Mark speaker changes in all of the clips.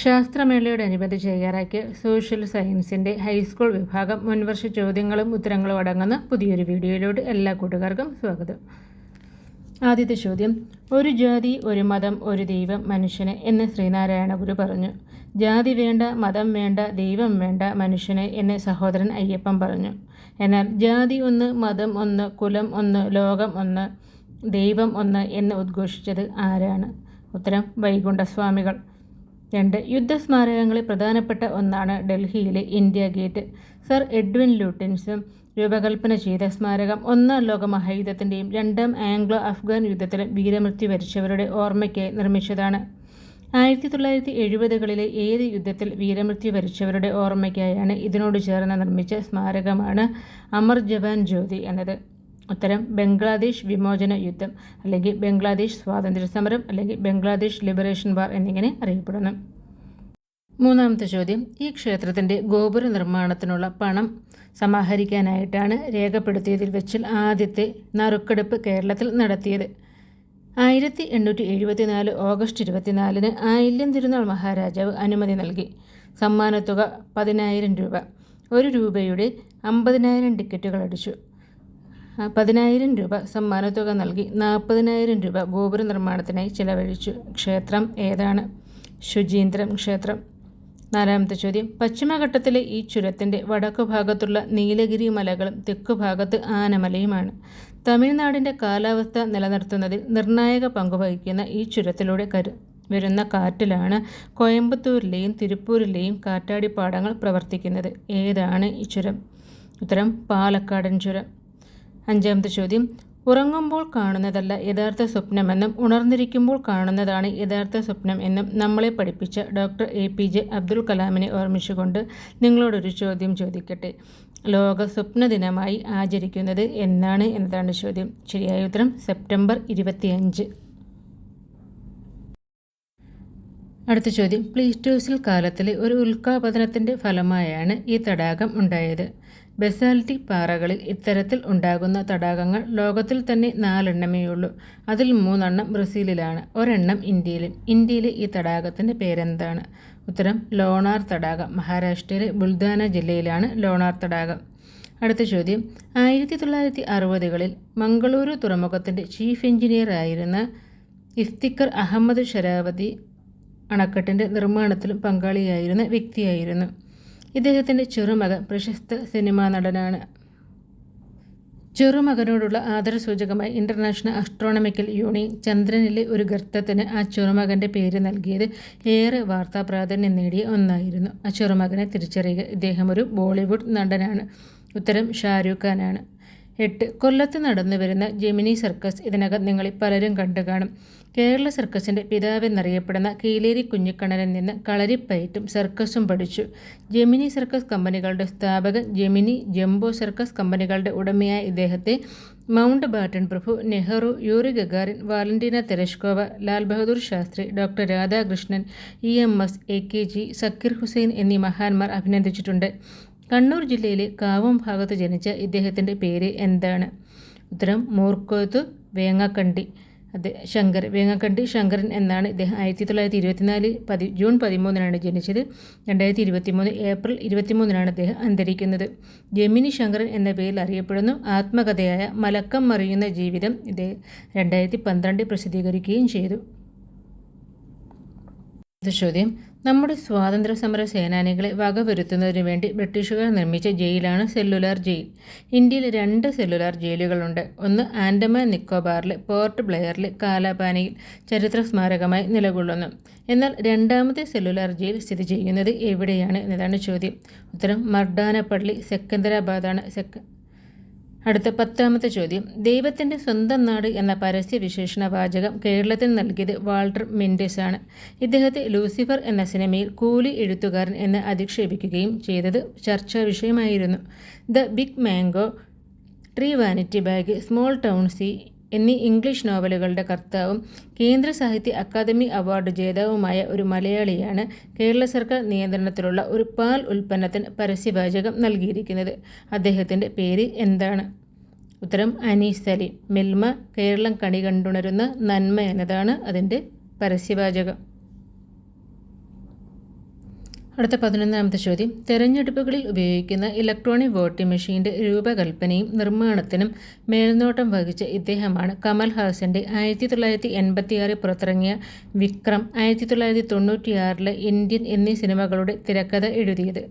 Speaker 1: ശാസ്ത്രമേളയോടനുബന്ധിച്ച് തയ്യാറാക്കിയ സോഷ്യൽ സയൻസിന്റെ ഹൈസ്കൂൾ വിഭാഗം മുൻവർഷ ചോദ്യങ്ങളും ഉത്തരങ്ങളും അടങ്ങുന്ന പുതിയൊരു വീഡിയോയിലോട്ട് എല്ലാ കൂട്ടുകാർക്കും സ്വാഗതം. ആദ്യത്തെ ചോദ്യം ഒരു ജാതി ഒരു മതം ഒരു ദൈവം മനുഷ്യനെ എന്ന് ശ്രീനാരായണ ഗുരു പറഞ്ഞു. ജാതി വേണ്ട മതം വേണ്ട ദൈവം വേണ്ട മനുഷ്യനെ എന്ന് സഹോദരൻ അയ്യപ്പൻ പറഞ്ഞു. എന്നാൽ ജാതി ഒന്ന് മതം ഒന്ന് കുലം ഒന്ന് ലോകം ഒന്ന് ദൈവം ഒന്ന് എന്ന് ഉദ്ഘോഷിച്ചത് ആരാണ്? ഉത്തരം വൈകുണ്ഠസ്വാമികൾ. രണ്ട് യുദ്ധസ്മാരകങ്ങളിൽ പ്രധാനപ്പെട്ട ഒന്നാണ് ഡൽഹിയിലെ ഇന്ത്യ ഗേറ്റ്. സർ എഡ്വിൻ ലൂട്ടിൻസും രൂപകൽപ്പന ചെയ്ത സ്മാരകം ഒന്നാം ലോക മഹായുദ്ധത്തിന്റെയും രണ്ടാം ആംഗ്ലോ അഫ്ഗാൻ യുദ്ധത്തിലും വീരമൃത്യു വരിച്ചവരുടെ ഓർമ്മയ്ക്കായി നിർമ്മിച്ചതാണ്. ആയിരത്തി തൊള്ളായിരത്തി എഴുപതുകളിലെ ഏത് യുദ്ധത്തിൽ വീരമൃത്യു വരിച്ചവരുടെ ഓർമ്മയ്ക്കായാണ് ഇതിനോട് ചേർന്ന് നിർമ്മിച്ച സ്മാരകമാണ് അമർ ജവാൻ ജ്യോതി എന്നത്. ഉത്തരം ബംഗ്ലാദേശ് വിമോചന യുദ്ധം അല്ലെങ്കിൽ ബംഗ്ലാദേശ് സ്വാതന്ത്ര്യ സമരം അല്ലെങ്കിൽ ബംഗ്ലാദേശ് ലിബറേഷൻ വാർ എന്നിങ്ങനെ അറിയപ്പെടുന്നു. മൂന്നാമത്തെ ചോദ്യം ഈ ക്ഷേത്രത്തിന്റെ ഗോപുര നിർമ്മാണത്തിനുള്ള പണം സമാഹരിക്കാനായിട്ടാണ് രേഖപ്പെടുത്തിയതിൽ വെച്ചിൽ ആദ്യത്തെ നറുക്കെടുപ്പ് കേരളത്തിൽ നടത്തിയത്. ആയിരത്തി എണ്ണൂറ്റി എഴുപത്തിനാല് ഓഗസ്റ്റ് ഇരുപത്തിനാലിന് ആയില്യം തിരുനാൾ മഹാരാജാവ് അനുമതി നൽകി. സമ്മാനത്തുക പതിനായിരം രൂപ. ഒരു രൂപയുടെ അമ്പതിനായിരം ടിക്കറ്റുകൾ അടിച്ചു. പതിനായിരം രൂപ സമ്മാനത്തുക നൽകി നാൽപ്പതിനായിരം രൂപ ഗോപുര നിർമ്മാണത്തിനായി ചിലവഴിച്ചു. ക്ഷേത്രം ഏതാണ്? ശുചീന്ദ്രം ക്ഷേത്രം. നാലാമത്തെ ചോദ്യം. പശ്ചിമഘട്ടത്തിലെ ഈ ചുരത്തിന്റെ വടക്കു ഭാഗത്തുള്ള നീലഗിരി മലകളും തെക്കു ഭാഗത്ത് ആനമലയുമാണ്. തമിഴ്നാടിന്റെ കാലാവസ്ഥ നിലനിർത്തുന്നതിൽ നിർണായക പങ്കുവഹിക്കുന്ന ഈ ചുരത്തിലൂടെ കരു വരുന്ന കാറ്റിലാണ് കോയമ്പത്തൂരിലെയും തിരുപ്പൂരിലെയും കാറ്റാടിപ്പാടങ്ങൾ പ്രവർത്തിക്കുന്നത്. ഏതാണ് ഈ ചുരം? ഉത്തരം പാലക്കാടൻ ചുരം. അഞ്ചാമത്തെ ചോദ്യം. ഉറങ്ങുമ്പോൾ കാണുന്നതല്ല യഥാർത്ഥ സ്വപ്നമെന്നും ഉണർന്നിരിക്കുമ്പോൾ കാണുന്നതാണ് യഥാർത്ഥ സ്വപ്നം എന്നും നമ്മളെ പഠിപ്പിച്ച doctor A P J Abdul കലാമിനെ ഓർമ്മിച്ചുകൊണ്ട് നിങ്ങളോടൊരു ചോദ്യം ചോദിക്കട്ടെ. ലോക സ്വപ്ന ദിനമായി ആചരിക്കുന്നത് എന്നാണ് എന്നതാണ് ചോദ്യം. ശരിയായ ഉത്തരം സെപ്റ്റംബർ ഇരുപത്തിയഞ്ച്. അടുത്ത ചോദ്യം. പ്ലീസ്റ്റോസിൽ കാലത്തിലെ ഒരു ഉൽക്കാപതനത്തിന്റെ ഫലമായാണ് ഈ തടാകം ഉണ്ടായത്. ബെസാൽറ്റിക് പാറകളിൽ ഇത്തരത്തിൽ ഉണ്ടാകുന്ന തടാകങ്ങൾ ലോകത്തിൽ തന്നെ നാലെണ്ണമേ ഉള്ളൂ. അതിൽ മൂന്നെണ്ണം ബ്രസീലിലാണ് ഒരെണ്ണം ഇന്ത്യയിലും. ഇന്ത്യയിലെ ഈ തടാകത്തിന്റെ പേരെന്താണ്? ഉത്തരം ലോണാർ തടാകം. മഹാരാഷ്ട്രയിലെ ബുൽദാന ജില്ലയിലാണ് ലോണാർ തടാകം. അടുത്ത ചോദ്യം. ആയിരത്തി തൊള്ളായിരത്തി അറുപതുകളിൽ മംഗളൂരു തുറമുഖത്തിന്റെ ചീഫ് എഞ്ചിനീയർ ആയിരുന്ന ഇഫ്തിക്കർ അഹമ്മദ് ഷരാവതി അണക്കെട്ടിന്റെ നിർമ്മാണത്തിലും പങ്കാളിയായിരുന്ന വ്യക്തിയായിരുന്നു. ഇദ്ദേഹത്തിന്റെ ചെറുമകൻ പ്രശസ്ത സിനിമാ നടനാണ്. ചെറുമകനോടുള്ള ആദരസൂചകമായി ഇന്റർനാഷണൽ അസ്ട്രോണമിക്കൽ യൂണിയൻ ചന്ദ്രനിലെ ഒരു ഗർത്തത്തിന് ആ ചെറുമകന്റെ പേര് നൽകിയത് ഏറെ വാർത്താ പ്രാധാന്യം നേടിയ ഒന്നായിരുന്നു. ആ ചെറുമകനെ തിരിച്ചറിയുക ഇദ്ദേഹം ഒരു ബോളിവുഡ് നടനാണ്. ഉത്തരം ഷാരൂഖ് ഖാനാണ്. എട്ട്. കൊല്ലത്ത് നടന്നു വരുന്ന ജെമിനി സർക്കസ് ഇതിനകം നിങ്ങളിൽ പലരും കണ്ടു കാണും. കേരള സർക്കസിന്റെ പിതാവെന്നറിയപ്പെടുന്ന കീലേരി കുഞ്ഞിക്കണ്ണനിൽ നിന്ന് കളരിപ്പയറ്റും സർക്കസും പഠിച്ചു. ജെമിനി സർക്കസ് കമ്പനികളുടെ സ്ഥാപകൻ ജെമിനി ജംബോ സർക്കസ് കമ്പനികളുടെ ഉടമയായ ഇദ്ദേഹത്തെ Mountbatten Prabhu Nehru Yuri Gagarin Valentina Tereshkova Lal Bahadur Shastri doctor Radhakrishnan E M S A K G Zakir Hussain എന്നീ മഹാന്മാർ അഭിനന്ദിച്ചിട്ടുണ്ട്. കണ്ണൂർ ജില്ലയിലെ കാവം ഭാഗത്ത് ജനിച്ച ഇദ്ദേഹത്തിന്റെ പേര് എന്താണ്? ഉത്തരം മൂർക്കോത്ത് വേങ്ങക്കണ്ടി. അതെ ശങ്കർ. വേങ്ങക്കണ്ടി ശങ്കരൻ എന്നാണ് ഇദ്ദേഹം. ആയിരത്തി തൊള്ളായിരത്തി ഇരുപത്തിനാല് പതി ജൂൺ പതിമൂന്നിനാണ് ജനിച്ചത്. രണ്ടായിരത്തി ഇരുപത്തി മൂന്ന് ഏപ്രിൽ ഇരുപത്തിമൂന്നിനാണ് അദ്ദേഹം അന്തരിക്കുന്നത്. ജമിനി ശങ്കരൻ എന്ന പേരിൽ അറിയപ്പെടുന്നു. ആത്മകഥയായ മലക്കം മറിയുന്ന ജീവിതം ഇദ്ദേഹം രണ്ടായിരത്തി പന്ത്രണ്ടിൽ പ്രസിദ്ധീകരിക്കുകയും ചെയ്തു. ചോദ്യം നമ്മുടെ സ്വാതന്ത്ര്യ സമര സേനാനികളെ വകവരുത്തുന്നതിനു വേണ്ടി ബ്രിട്ടീഷുകാർ നിർമ്മിച്ച ജയിലാണ് സെല്ലുലാർ ജയിൽ. ഇന്ത്യയിൽ രണ്ട് സെല്ലുലാർ ജയിലുകളുണ്ട്. ഒന്ന് ആൻഡമാൻ നിക്കോബാറിലെ പോർട്ട് ബ്ലെയറിലെ കാലാപാനിയിൽ ചരിത്ര സ്മാരകമായി നിലകൊള്ളുന്നു. എന്നാൽ രണ്ടാമത്തെ സെല്ലുലാർ ജയിൽ സ്ഥിതി ചെയ്യുന്നത് എവിടെയാണ് എന്നതാണ് ചോദ്യം. ഉത്തരം മർഡാനപ്പള്ളി സെക്കന്ദരാബാദാണ്. സെക്ക അടുത്ത പത്താമത്തെ ചോദ്യം. ദൈവത്തിന്റെ സ്വന്തം നാട് എന്ന പരസ്യ വിശേഷണ വാചകം കേരളത്തിൽ നൽകിയത് വാൾട്ടർ മെൻഡസ് ആണ്. ഇദ്ദേഹത്തെ ലൂസിഫർ എന്ന സിനിമയിൽ കൂലി എഴുത്തുകാരൻ എന്ന് അധിക്ഷേപിക്കുകയും ചെയ്തത് ചർച്ചാ വിഷയമായിരുന്നു. The big mango tree vanity bag small town sea എന്നീ ഇംഗ്ലീഷ് നോവലുകളുടെ കർത്താവും കേന്ദ്ര സാഹിത്യ അക്കാദമി അവാർഡ് ജേതാവുമായ ഒരു മലയാളിയാണ് കേരള സർക്കാർ നിയന്ത്രണത്തിലുള്ള ഒരു പാൽ ഉൽപ്പന്നത്തിന് പരസ്യവാചകം നൽകിയിരിക്കുന്നത്. അദ്ദേഹത്തിന്റെ പേര് എന്താണ്? ഉത്തരം അനീസ് സലീം. മിൽമ കേരളം കണി കണ്ടുണരുന്ന നന്മ എന്നതാണ് അതിന്റെ പരസ്യവാചകം. അടുത്ത പതിനൊന്നാമത്തെ ചോദ്യം. തെരഞ്ഞെടുപ്പുകളിൽ ഉപയോഗിക്കുന്ന ഇലക്ട്രോണിക് വോട്ടിംഗ് മെഷീന്റെ രൂപകൽപ്പനയും നിർമ്മാണത്തിനും മേൽനോട്ടം വഹിച്ച ഇദ്ദേഹമാണ് കമൽ ഹാസന്റെ ആയിരത്തി തൊള്ളായിരത്തി എൺപത്തിയാറിൽ പുറത്തിറങ്ങിയ വിക്രം ആയിരത്തി തൊള്ളായിരത്തി തൊണ്ണൂറ്റിയാറിലെ ഇന്ത്യൻ എന്നീ സിനിമകളുടെ തിരക്കഥ എഴുതിയത്.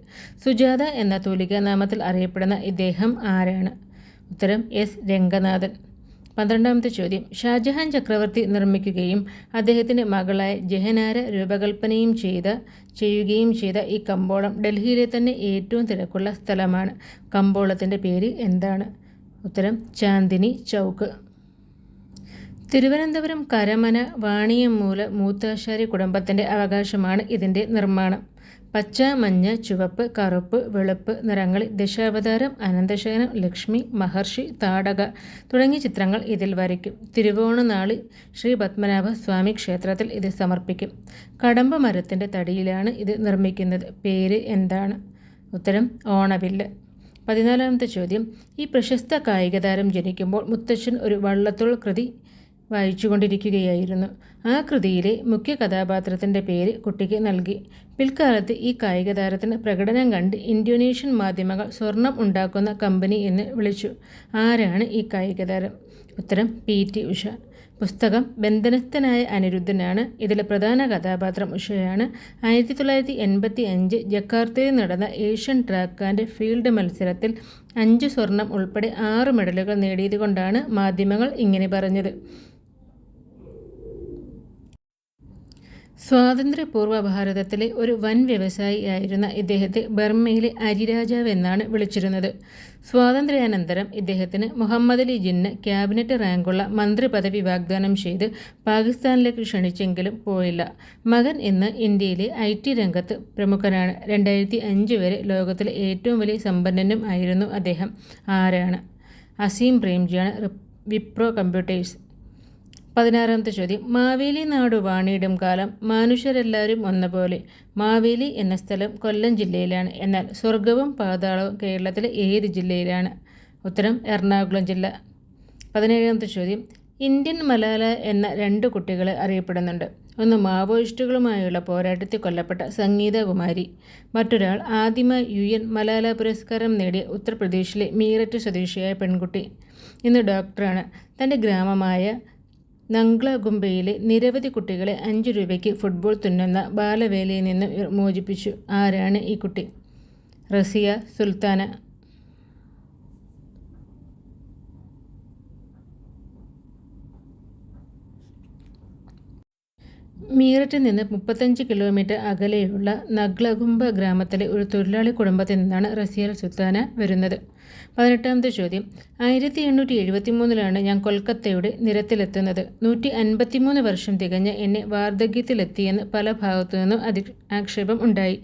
Speaker 1: സുജാത എന്ന തൂലിക നാമത്തിൽ അറിയപ്പെടുന്ന ഇദ്ദേഹം ആരാണ്? ഉത്തരം എസ്. രംഗനാഥൻ. പന്ത്രണ്ടാമത്തെ ചോദ്യം. ഷാജഹാൻ ചക്രവർത്തി നിർമ്മിക്കുകയും അദ്ദേഹത്തിന്റെ മകളായ ജഹനാര രൂപകൽപ്പനയും ചെയ്ത ചെയ്യുകയും ചെയ്ത ഈ കമ്പോളം ഡൽഹിയിലെ തന്നെ ഏറ്റവും തിരക്കുള്ള സ്ഥലമാണ്. കമ്പോളത്തിന്റെ പേര് എന്താണ്? ഉത്തരം ചാന്ദിനി ചൗക്ക്. തിരുവനന്തപുരം കരമന വാണിയമ്മൂല മൂത്താശാരി കുടുംബത്തിന്റെ അവകാശമാണ് ഇതിന്റെ നിർമ്മാണം. പച്ച മഞ്ഞ ചുവപ്പ് കറുപ്പ് വെളുപ്പ് നിറങ്ങളിൽ ദശാവതാരം അനന്തശയനം ലക്ഷ്മി മഹർഷി താടക തുടങ്ങിയ ചിത്രങ്ങൾ ഇതിൽ വരയ്ക്കും. തിരുവോണനാളിൽ ശ്രീ പത്മനാഭ സ്വാമി ക്ഷേത്രത്തിൽ ഇത് സമർപ്പിക്കും. കടമ്പ മരത്തിന്റെ തടിയിലാണ് ഇത് നിർമ്മിക്കുന്നത്. പേര് എന്താണ്? ഉത്തരം ഓണവില്ല്. പതിനാലാമത്തെ ചോദ്യം. ഈ പ്രശസ്ത കായിക താരം ജനിക്കുമ്പോൾ മുത്തച്ഛൻ ഒരു വള്ളത്തോൾ കൃതി വായിച്ചുകൊണ്ടിരിക്കുകയായിരുന്നു. ആ കൃതിയിലെ മുഖ്യ കഥാപാത്രത്തിന്റെ പേര് കുട്ടിക്ക് നൽകി. പിൽക്കാലത്ത് ഈ കായിക താരത്തിന് പ്രകടനം കണ്ട് ഇന്തോനേഷ്യൻ മാധ്യമങ്ങൾ സ്വർണം ഉണ്ടാക്കുന്ന കമ്പനി എന്ന് വിളിച്ചു. ആരാണ് ഈ കായിക താരം ഉത്തരം പി. ടി. ഉഷ. പുസ്തകം ബന്ധനസ്ഥനായ അനിരുദ്ധനാണ്. ഇതിലെ പ്രധാന കഥാപാത്രം ഉഷയാണ്. ആയിരത്തി തൊള്ളായിരത്തി എൺപത്തി അഞ്ച് ജക്കാർത്തയിൽ നടന്ന ഏഷ്യൻ ട്രാക്ക് ആൻഡ് ഫീൽഡ് മത്സരത്തിൽ അഞ്ച് സ്വർണം ഉൾപ്പെടെ ആറ് മെഡലുകൾ നേടിയതുകൊണ്ടാണ് മാധ്യമങ്ങൾ ഇങ്ങനെ പറഞ്ഞത്. സ്വാതന്ത്ര്യപൂർവ ഭാരതത്തിലെ ഒരു വൻ വ്യവസായി വ്യവസായിയായിരുന്ന ഇദ്ദേഹത്തെ ബർമ്മയിലെ അരിരാജാവ് എന്നാണ് വിളിച്ചിരുന്നത്. സ്വാതന്ത്ര്യാനന്തരം ഇദ്ദേഹത്തിന് മുഹമ്മദ് അലി ജിന്ന് ക്യാബിനറ്റ് റാങ്കുള്ള മന്ത്രി പദവി വാഗ്ദാനം ചെയ്ത് പാകിസ്ഥാനിലേക്ക് ക്ഷണിച്ചെങ്കിലും പോയില്ല. മകൻ ഇന്ന് ഇന്ത്യയിലെ ഐ ടി രംഗത്ത് പ്രമുഖനാണ്. രണ്ടായിരത്തി അഞ്ച് വരെ ലോകത്തിലെ ഏറ്റവും വലിയ സമ്പന്നനും ആയിരുന്നു അദ്ദേഹം. ആരാണ്? അസീം പ്രേംജിയാണ് വിപ്രോ കമ്പ്യൂട്ടേഴ്സ്. പതിനാറാമത്തെ ചോദ്യം. മാവേലി നാട് വാണിയിടും കാലം മനുഷ്യരെല്ലാവരും ഒന്നപോലെ. മാവേലി എന്ന സ്ഥലം കൊല്ലം ജില്ലയിലാണ്. എന്നാൽ സ്വർഗവും പാതാളവും കേരളത്തിലെ ഏത് ജില്ലയിലാണ്? ഉത്തരം എറണാകുളം ജില്ല. പതിനേഴാമത്തെ ചോദ്യം. ഇന്ത്യൻ മലാല എന്ന രണ്ട് കുട്ടികൾ അറിയപ്പെടുന്നുണ്ട്. ഒന്ന് മാവോയിസ്റ്റുകളുമായുള്ള പോരാട്ടത്തിൽ കൊല്ലപ്പെട്ട സംഗീതകുമാരി. മറ്റൊരാൾ ആദ്യമായി യു എൻ മലാല പുരസ്കാരം നേടിയ ഉത്തർപ്രദേശിലെ മീററ്റ് സ്വദേശിയായ പെൺകുട്ടി. ഇന്ന് ഡോക്ടറാണ്. തന്റെ ഗ്രാമമായ നംഗ്ലഗുംബയിലെ നിരവധി കുട്ടികളെ അഞ്ച് രൂപയ്ക്ക് ഫുട്ബോൾ തുന്നുന്ന ബാലവേലയിൽ നിന്നും മോചിപ്പിച്ചു. ആരാണ് ഈ കുട്ടി? റസിയ സുൽത്താന മീററ്റിൽ നിന്ന് മുപ്പത്തഞ്ച് കിലോമീറ്റർ അകലെയുള്ള നഗ്ലകുംബ ഗ്രാമത്തിലെ ഒരു തൊഴിലാളി കുടുംബത്തിൽ നിന്നാണ് റസിയൽ സുൽത്താന വരുന്നത്. പതിനെട്ടാമത്തെ ചോദ്യം. ആയിരത്തി എണ്ണൂറ്റി എഴുപത്തി മൂന്നിലാണ് ഞാൻ കൊൽക്കത്തയുടെ നിരത്തിലെത്തുന്നത്. നൂറ്റി അൻപത്തിമൂന്ന് വർഷം തികഞ്ഞ എന്നെ വാർദ്ധക്യത്തിലെത്തിയെന്ന് പല ഭാഗത്തു നിന്നും അതി ആക്ഷേപം ഉണ്ടായി.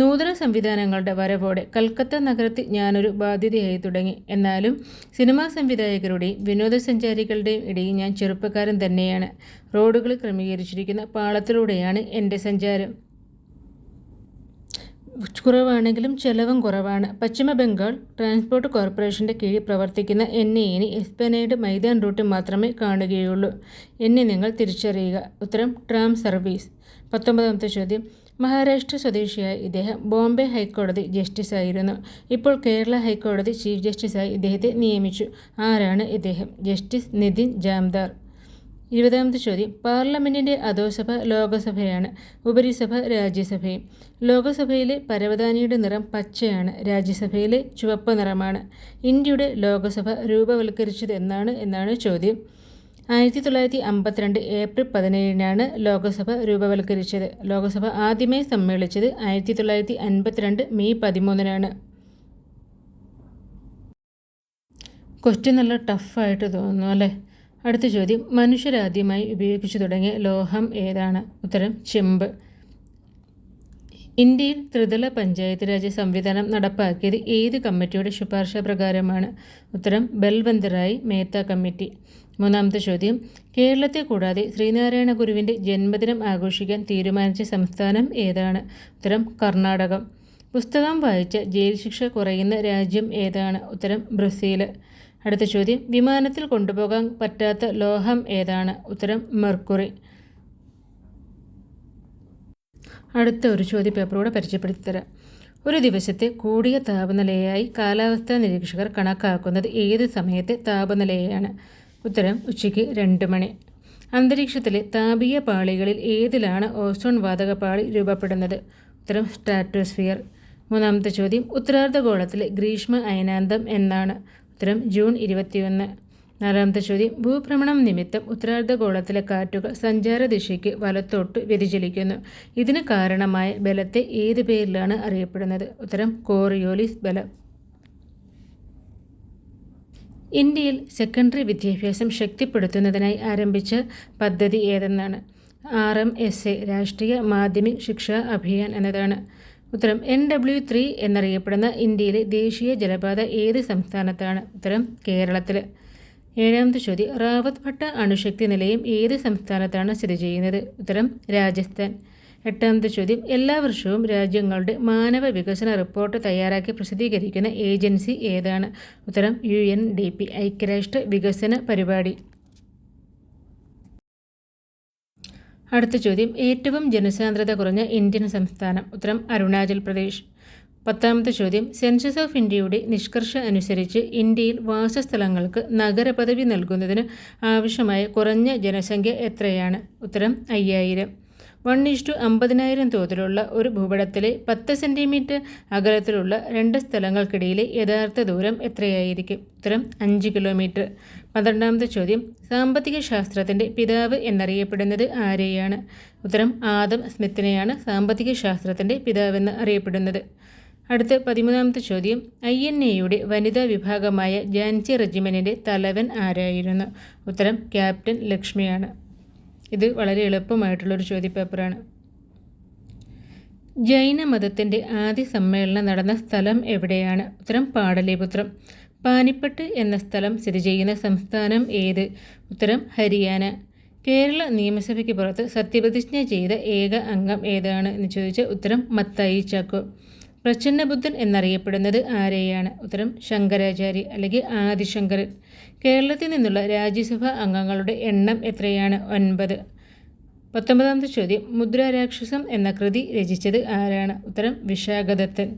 Speaker 1: നൂതന സംവിധാനങ്ങളുടെ വരവോടെ കൽക്കത്ത നഗരത്തിൽ ഞാനൊരു ബാധ്യതയായി തുടങ്ങി. എന്നാലും സിനിമാ സംവിധായകരുടെയും വിനോദസഞ്ചാരികളുടെയും ഇടയിൽ ഞാൻ ചെറുപ്പക്കാരൻ തന്നെയാണ്. റോഡുകൾ ക്രമീകരിച്ചിരിക്കുന്ന പാളത്തിലൂടെയാണ് എന്റെ സഞ്ചാരം. കുറവാണെങ്കിലും ചെലവും കുറവാണ്. പശ്ചിമ ബംഗാൾ ട്രാൻസ്പോർട്ട് കോർപ്പറേഷന്റെ കീഴിൽ പ്രവർത്തിക്കുന്ന എന്നെ ഇനി എസ്പെനൈഡ് മൈതാൻ റൂട്ടിൽ മാത്രമേ കാണുകയുള്ളൂ. എന്നെ നിങ്ങൾ തിരിച്ചറിയുക. ഉത്തരം ട്രാം സർവീസ്. പത്തൊമ്പതാമത്തെ ചോദ്യം. മഹാരാഷ്ട്ര സ്വദേശിയായ ഇദ്ദേഹം ബോംബെ ഹൈക്കോടതി ജസ്റ്റിസായിരുന്നു. ഇപ്പോൾ കേരള ഹൈക്കോടതി ചീഫ് ജസ്റ്റിസായി ഇദ്ദേഹത്തെ നിയമിച്ചു. ആരാണ് ഇദ്ദേഹം? ജസ്റ്റിസ് നിതിൻ ജാംദാർ. ഇരുപതാമത്തെ ചോദ്യം. പാർലമെന്റിന്റെ അധോസഭ ലോകസഭയാണ് ഉപരിസഭ രാജ്യസഭയും. ലോകസഭയിലെ പരവതാനിയുടെ നിറം പച്ചയാണ് രാജ്യസഭയിലെ ചുവപ്പ് നിറമാണ്. ഇന്ത്യയുടെ ലോകസഭ രൂപവൽക്കരിച്ചത് എന്നാണ് എന്നാണ് ചോദ്യം. ആയിരത്തി തൊള്ളായിരത്തി അമ്പത്തിരണ്ട് ഏപ്രിൽ പതിനേഴിനാണ് ലോകസഭ രൂപവൽക്കരിച്ചത്. ലോകസഭ ആദ്യമായി സമ്മേളിച്ചത് ആയിരത്തി തൊള്ളായിരത്തി അൻപത്തിരണ്ട് മെയ് പതിമൂന്നിനാണ്. ക്വസ്റ്റ്യൻ നല്ല ടഫായിട്ട് തോന്നുന്നു അല്ലേ? അടുത്ത ചോദ്യം. മനുഷ്യരാദ്യമായി ഉപയോഗിച്ചു തുടങ്ങിയ ലോഹം ഏതാണ്? ഉത്തരം ചെമ്പ്. ഇന്ത്യയിൽ ത്രിതല പഞ്ചായത്ത് രാജ് സംവിധാനം നടപ്പാക്കിയത് ഏത് കമ്മിറ്റിയുടെ ശുപാർശ പ്രകാരമാണ്? ഉത്തരം ബൽവന്തറായി മേത്ത കമ്മിറ്റി. മൂന്നാമത്തെ ചോദ്യം. കേരളത്തെ കൂടാതെ ശ്രീനാരായണ ഗുരുവിന്റെ ജന്മദിനം ആഘോഷിക്കാൻ തീരുമാനിച്ച സംസ്ഥാനം ഏതാണ്? ഉത്തരം കർണാടകം. പുസ്തകം വായിച്ച ജയിൽ ശിക്ഷ കുറയുന്ന രാജ്യം ഏതാണ്? ഉത്തരം ബ്രസീൽ അടുത്ത ചോദ്യം. വിമാനത്തിൽ കൊണ്ടുപോകാൻ പറ്റാത്ത ലോഹം ഏതാണ്? ഉത്തരം മെർക്കുറി. അടുത്ത ഒരു ചോദ്യ പേപ്പറൂടെ പരിചയപ്പെടുത്തി തരാം ഒരു ദിവസത്തെ കൂടിയ താപനിലയായി കാലാവസ്ഥാ നിരീക്ഷകർ കണക്കാക്കുന്നത് ഏത് സമയത്തെ താപനിലയാണ്? ഉത്തരം ഉച്ചയ്ക്ക് രണ്ട് മണി. അന്തരീക്ഷത്തിലെ താപീയ പാളികളിൽ ഏതിലാണ് ഓസോൺ വാതക പാളി രൂപപ്പെടുന്നത്? ഉത്തരം സ്ട്രാറ്റോസ്ഫിയർ. മൂന്നാമത്തെ ചോദ്യം ഉത്തരാർദ്ധഗോളത്തിലെ ഗ്രീഷ്മ അയനാന്തം എന്നാണ്. ഉത്തരം ജൂൺ ഇരുപത്തിയൊന്ന്. നാലാമത്തെ ചോദ്യം ഭൂഭ്രമണം നിമിത്തം ഉത്തരാർദ്ധഗോളത്തിലെ കാറ്റുകൾ സഞ്ചാരദിശയ്ക്ക് വലത്തോട്ട് വ്യതിചലിക്കുന്നു. ഇതിന് കാരണമായ ബലത്തെ ഏത് പേരിലാണ് അറിയപ്പെടുന്നത്? ഉത്തരം കോറിയോലിസ് ബലം. ഇന്ത്യയിൽ സെക്കൻഡറി വിദ്യാഭ്യാസം ശക്തിപ്പെടുത്തുന്നതിനായി ആരംഭിച്ച പദ്ധതി ഏതെന്നാണ്? R M S A Rashtriya Madhyamik Shiksha Abhiyan എന്നതാണ്. ഉത്തരം എൻ ഡബ്ല്യു ത്രീ എന്നറിയപ്പെടുന്ന ഇന്ത്യയിലെ ദേശീയ ജലപാത ഏത് സംസ്ഥാനത്താണ്? ഉത്തരം കേരളത്തിൽ ഏഴാമത്തെ ചോദ്യം റാവത്ത് ഭട്ട അണുശക്തി നിലയം ഏത് സംസ്ഥാനത്താണ് സ്ഥിതി ചെയ്യുന്നത്? ഉത്തരം രാജസ്ഥാൻ. എട്ടാമത്തെ ചോദ്യം. എല്ലാ വർഷവും രാജ്യങ്ങളുടെ മാനവ വികസന റിപ്പോർട്ട് തയ്യാറാക്കി പ്രസിദ്ധീകരിക്കുന്ന ഏജൻസി ഏതാണ്? ഉത്തരം യു എൻ ഡി പി ഐക്യരാഷ്ട്ര വികസന പരിപാടി. അടുത്ത ചോദ്യം ഏറ്റവും ജനസാന്ദ്രത കുറഞ്ഞ ഇന്ത്യൻ സംസ്ഥാനം. ഉത്തരം അരുണാചൽ പ്രദേശ്. പത്താമത്തെ ചോദ്യം സെൻസസ് ഓഫ് ഇന്ത്യയുടെ നിഷ്കർഷ അനുസരിച്ച് ഇന്ത്യയിൽ വാസസ്ഥലങ്ങൾക്ക് നഗരപദവി നൽകുന്നതിന് ആവശ്യമായ കുറഞ്ഞ ജനസംഖ്യ എത്രയാണ്? ഉത്തരം അയ്യായിരം. വൺ ടു അമ്പതിനായിരം തോതിലുള്ള ഒരു ഭൂപടത്തിലെ പത്ത് സെന്റിമീറ്റർ അകലത്തിലുള്ള രണ്ട് സ്ഥലങ്ങൾക്കിടയിലെ യഥാർത്ഥ ദൂരം എത്രയായിരിക്കും? ഉത്തരം അഞ്ച് കിലോമീറ്റർ. പന്ത്രണ്ടാമത്തെ ചോദ്യം സാമ്പത്തിക ശാസ്ത്രത്തിന്റെ പിതാവ് എന്നറിയപ്പെടുന്നത് ആരെയാണ്? ഉത്തരം ആദം സ്മിത്തിനെയാണ് സാമ്പത്തിക ശാസ്ത്രത്തിന്റെ പിതാവെന്ന് അറിയപ്പെടുന്നത്. അടുത്ത പതിമൂന്നാമത്തെ ചോദ്യം ഐ എൻ എയുടെ വനിതാ വിഭാഗമായ ജാൻസി റെജിമെന്റിന്റെ തലവൻ ആരായിരുന്നു? ഉത്തരം ക്യാപ്റ്റൻ ലക്ഷ്മിയാണ്. ഇത് വളരെ എളുപ്പമായിട്ടുള്ളൊരു ചോദ്യപേപ്പറാണ്. ജൈന മതത്തിന്റെ ആദ്യ സമ്മേളനം നടന്ന സ്ഥലം എവിടെയാണ്? ഉത്തരം പാടലിപുത്രം. പാനിപ്പട്ട് എന്ന സ്ഥലം സ്ഥിതി ചെയ്യുന്ന സംസ്ഥാനം ഏത്? ഉത്തരം ഹരിയാന. കേരള നിയമസഭയ്ക്ക് പുറത്ത് സത്യപ്രതിജ്ഞ ചെയ്ത ഏക അംഗം ഏതാണ് എന്ന് ചോദിച്ച ഉത്തരം മത്തായി ചാക്കോ പ്രച്ഛന്നബുദ്ധൻ എന്നറിയപ്പെടുന്നത് ആരെയാണ്? ഉത്തരം ശങ്കരാചാര്യ അല്ലെങ്കിൽ ആദിശങ്കരൻ. കേരളത്തിൽ നിന്നുള്ള രാജ്യസഭ അംഗങ്ങളുടെ എണ്ണം എത്രയാണ്? ഒൻപത്. പത്തൊമ്പതാമത്തെ ചോദ്യം മുദ്രാരാക്ഷസം എന്ന കൃതി രചിച്ചത് ആരാണ്? ഉത്തരം വിശാഖദത്തൻ.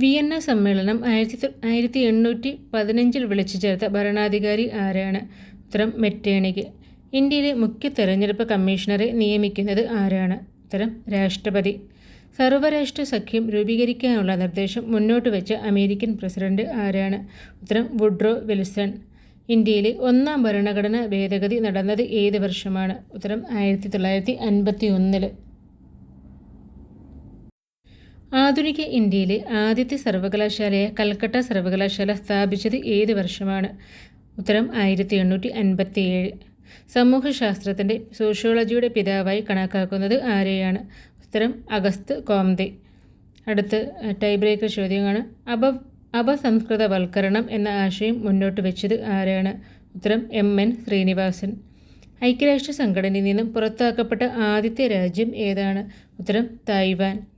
Speaker 1: വിയന്ന സമ്മേളനം ആയിരത്തി ആയിരത്തി എണ്ണൂറ്റി പതിനഞ്ചിൽ വിളിച്ചു ചേർത്ത ഭരണാധികാരി ആരാണ്? ഉത്തരം മെറ്റേണിക്ക് ഇന്ത്യയിലെ മുഖ്യ തെരഞ്ഞെടുപ്പ് കമ്മീഷണറെ നിയമിക്കുന്നത് ആരാണ്? ഉത്തരം രാഷ്ട്രപതി. സർവരാഷ്ട്ര സഖ്യം രൂപീകരിക്കാനുള്ള നിർദ്ദേശം മുന്നോട്ട് വെച്ച അമേരിക്കൻ പ്രസിഡന്റ് ആരാണ്? ഉത്തരം വുഡ്രോ വിൽസൺ. ഇന്ത്യയിലെ ഒന്നാം ഭരണഘടനാ ഭേദഗതി നടന്നത് ഏത് വർഷമാണ്? ഉത്തരം ആയിരത്തി തൊള്ളായിരത്തി അൻപത്തി ഒന്നിൽ ആധുനിക ഇന്ത്യയിലെ ആദ്യത്തെ സർവകലാശാലയായ കൽക്കട്ട സർവകലാശാല സ്ഥാപിച്ചത് ഏത് വർഷമാണ്? ഉത്തരം ആയിരത്തി എണ്ണൂറ്റി അൻപത്തി ഏഴ് സമൂഹശാസ്ത്രത്തിന്റെ സോഷ്യോളജിയുടെ പിതാവായി കണക്കാക്കുന്നത് ആരെയാണ്? ഉത്തരം അഗസ്ത് കോംതെ. അടുത്ത് ടൈ ബ്രേക്കർ ചോദ്യമാണ്. അപ അപസംസ്കൃതവൽക്കരണം എന്ന ആശയം മുന്നോട്ട് വെച്ചത് ആരാണ്? ഉത്തരം എം. എൻ. ശ്രീനിവാസൻ. ഐക്യരാഷ്ട്ര സംഘടനയിൽ നിന്നും പുറത്താക്കപ്പെട്ട ആദ്യത്തെ രാജ്യം ഏതാണ്? ഉത്തരം തായ്വാൻ.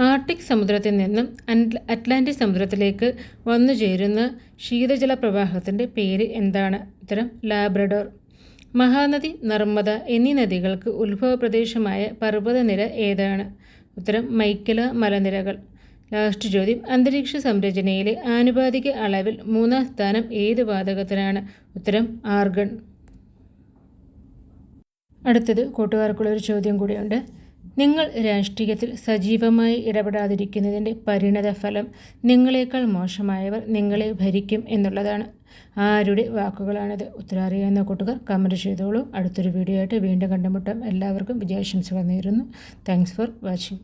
Speaker 1: ആർട്ടിക് സമുദ്രത്തിൽ നിന്നും അറ്റ്ലാന്റിക് സമുദ്രത്തിലേക്ക് വന്നു ചേരുന്ന ശീതജല പ്രവാഹത്തിന്റെ പേര് എന്താണ്? ഉത്തരം ലാബ്രഡോർ. മഹാനദി നർമ്മദ എന്നീ നദികൾക്ക് ഉത്ഭവ പ്രദേശമായ പർവതനിര ഏതാണ്? ഉത്തരം മൈക്കല മലനിരകൾ. ലാസ്റ്റ് ചോദ്യം അന്തരീക്ഷ സംരചനയിലെ ആനുപാതിക അളവിൽ മൂന്നാം സ്ഥാനം ഏത് വാതകത്തിനാണ്? ഉത്തരം ആർഗൺ. അടുത്തത് കൂട്ടുകാർക്കുള്ള ഒരു ചോദ്യം കൂടിയുണ്ട്. നിങ്ങൾ രാഷ്ട്രീയത്തിൽ സജീവമായി ഇടപെടാതിരിക്കുന്നതിന്റെ പരിണതഫലം നിങ്ങളെക്കാൾ മോശമായവർ നിങ്ങളെ ഭരിക്കും എന്നുള്ളതാണ്. ആരുടെ വാക്കുകളാണിത്? ഉത്തരാറിയ എന്ന കൂട്ടുകാർ കമന്റ് ചെയ്തോളൂ. അടുത്തൊരു വീഡിയോ ആയിട്ട് വീണ്ടും കണ്ടുമുട്ടാം. എല്ലാവർക്കും വിജയാശംസകൾ നേരുന്നു. Thanks for watching